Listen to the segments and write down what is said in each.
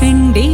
കണ്ടേ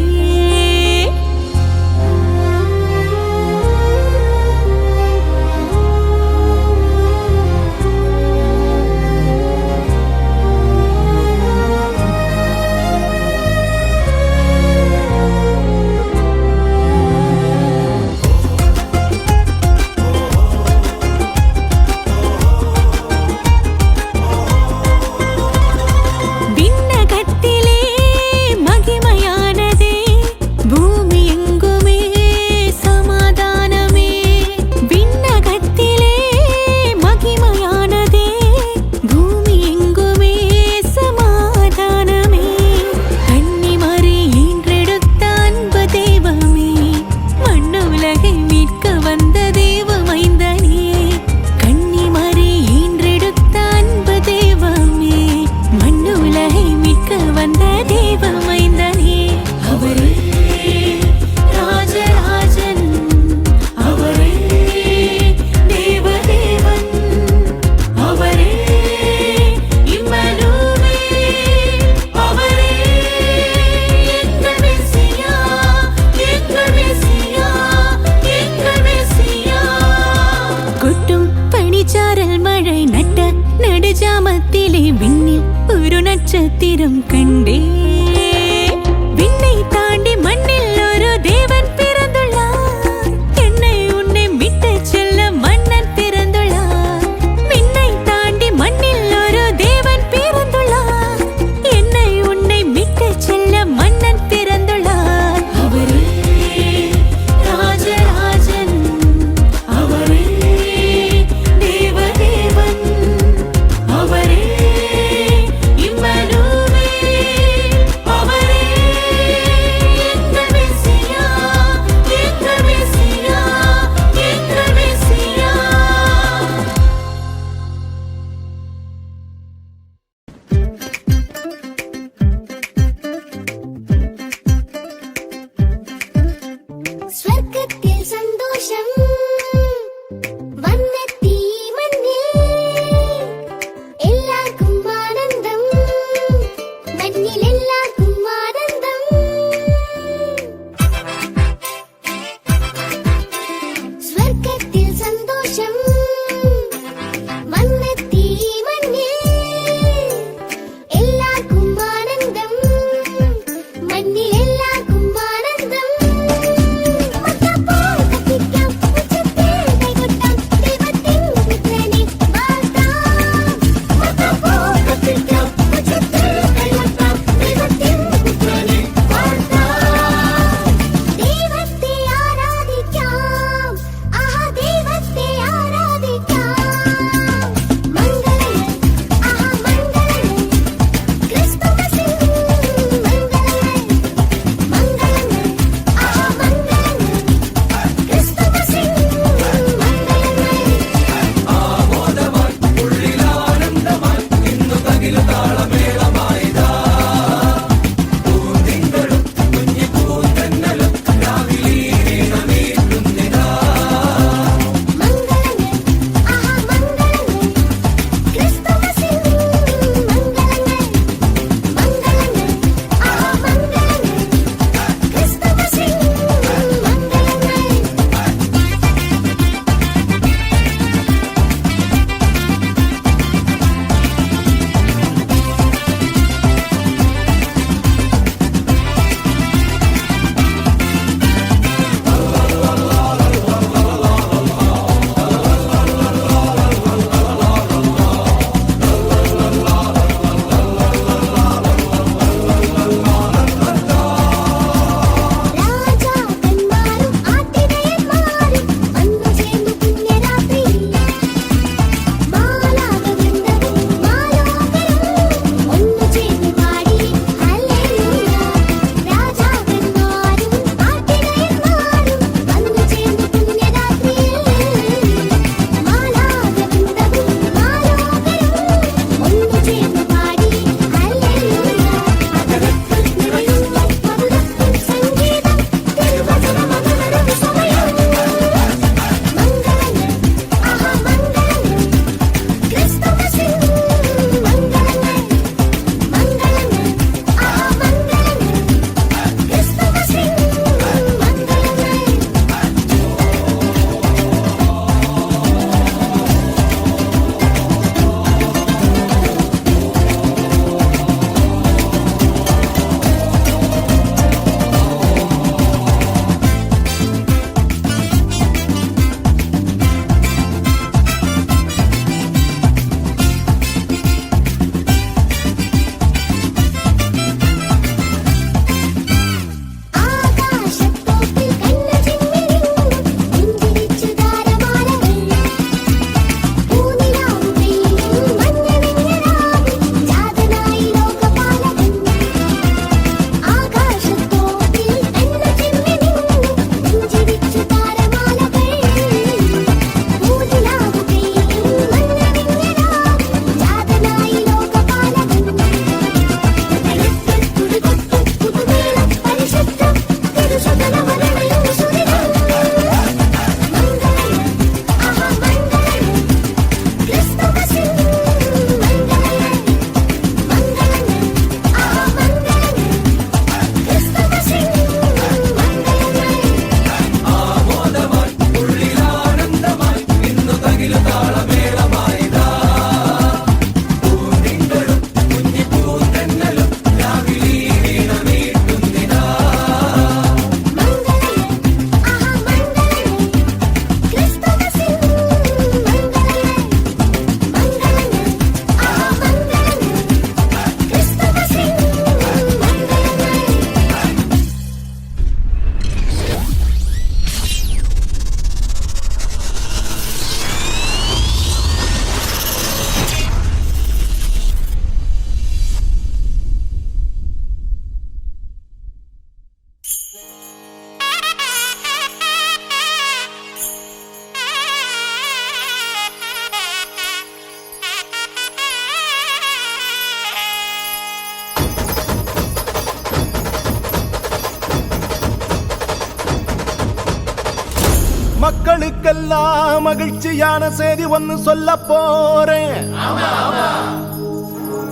ஊரெல்லாம் மகிழ்ச்சியான செய்தி ஒன்னு சொல்ல போறேன்.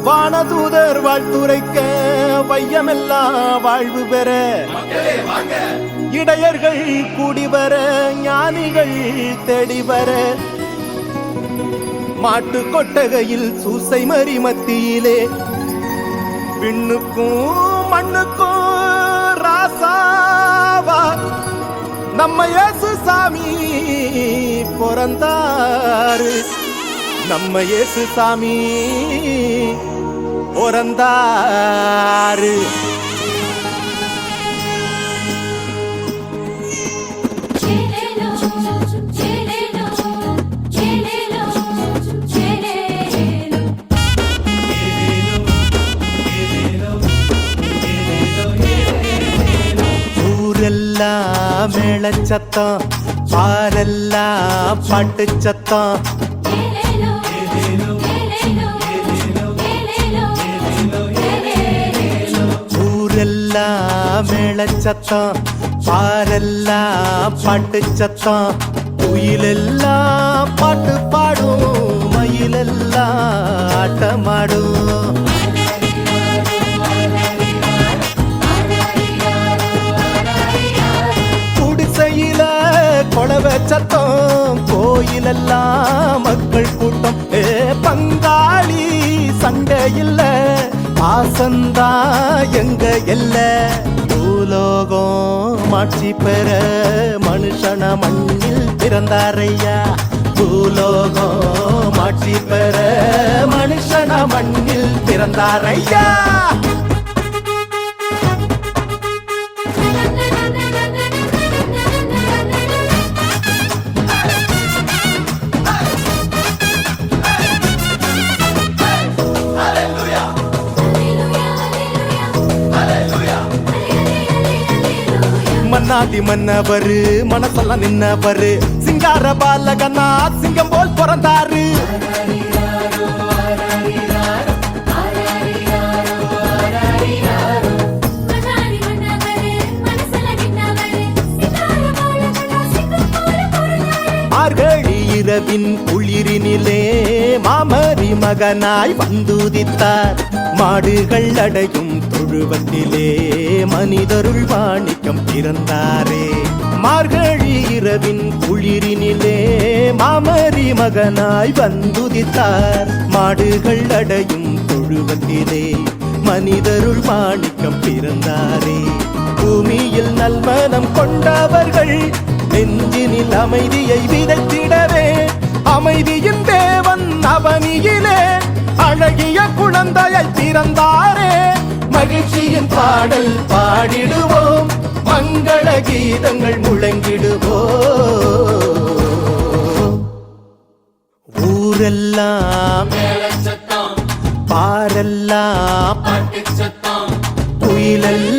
வானதூதர் வாழ்த்துரைக்க வையமெல்லாம் வாழ்வு பெற. இடையர்கள் கூடி வர ஞானிகள் தேடி வர. மாட்டு கொட்டகையில் சூசை மறி மத்தியிலே. விண்ணுக்கும் மண்ணுக்கும் ராசாவா நம்ம இயேசு சாமி பிறந்தாரு. நம்ம இயேசு சாமி பிறந்தாரு. சத்தம். மேளச்சத்தம் பாரெல்லாம் பாட்டு சத்தம். ஊரெல்லாம் மேளச்சத்தம் பாரெல்லாம் பாட்டு சத்தம். குயிலெல்லாம் பாட்டு பாடும். மயிலெல்லாம் ஆட்டமாடும். கொளவ சத்தம் கோயிலெல்லாம் மக்கள் கூட்டம். ஏ பங்காளி சண்டை இல்ல பாசந்தா எங்க எல்ல. பூலோகம் மாட்சி பெற மனுஷன மண்ணில் பிறந்தாரையா? பூலோகம் மாட்சி பெற மனுஷன மண்ணில் பிறந்தாரையா? மன்னாதி மன்னவரு மனசெல்லாம் நின்னவரு. சிங்கார பாலகனா சிங்கம் போல் பிறந்தாரு. மன்னாரி இரவின் குளிரினிலே மாமரி மகனாய் வந்துதித்தார். மாடுகள் அடையும் தொழுவத்திலே மனிதருள் வாணிக்கம் பிறந்தாரே. மார்கழி இரவின் குளிரினிலே மாமரி மகனாய் வந்துதித்தார். மாடுகள் அடையும் தொழுவத்திலே மனிதருள் மாணிக்கம் பிறந்தாரே. பூமியில் நல்மனம் கொண்டவர்கள் நெஞ்சினில் அமைதியை விதைத்திடவே. அமைதியின் தேவன் அவனியிலே அழகிய குழந்தையை பிறந்தாரே மகிழ்ச்சியின் பாடல் பாடிடுவோம். மங்கள கீதங்கள் முழங்கிடுவோம். ஊரெல்லாம் பாரெல்லாம் குயிலெல்லாம்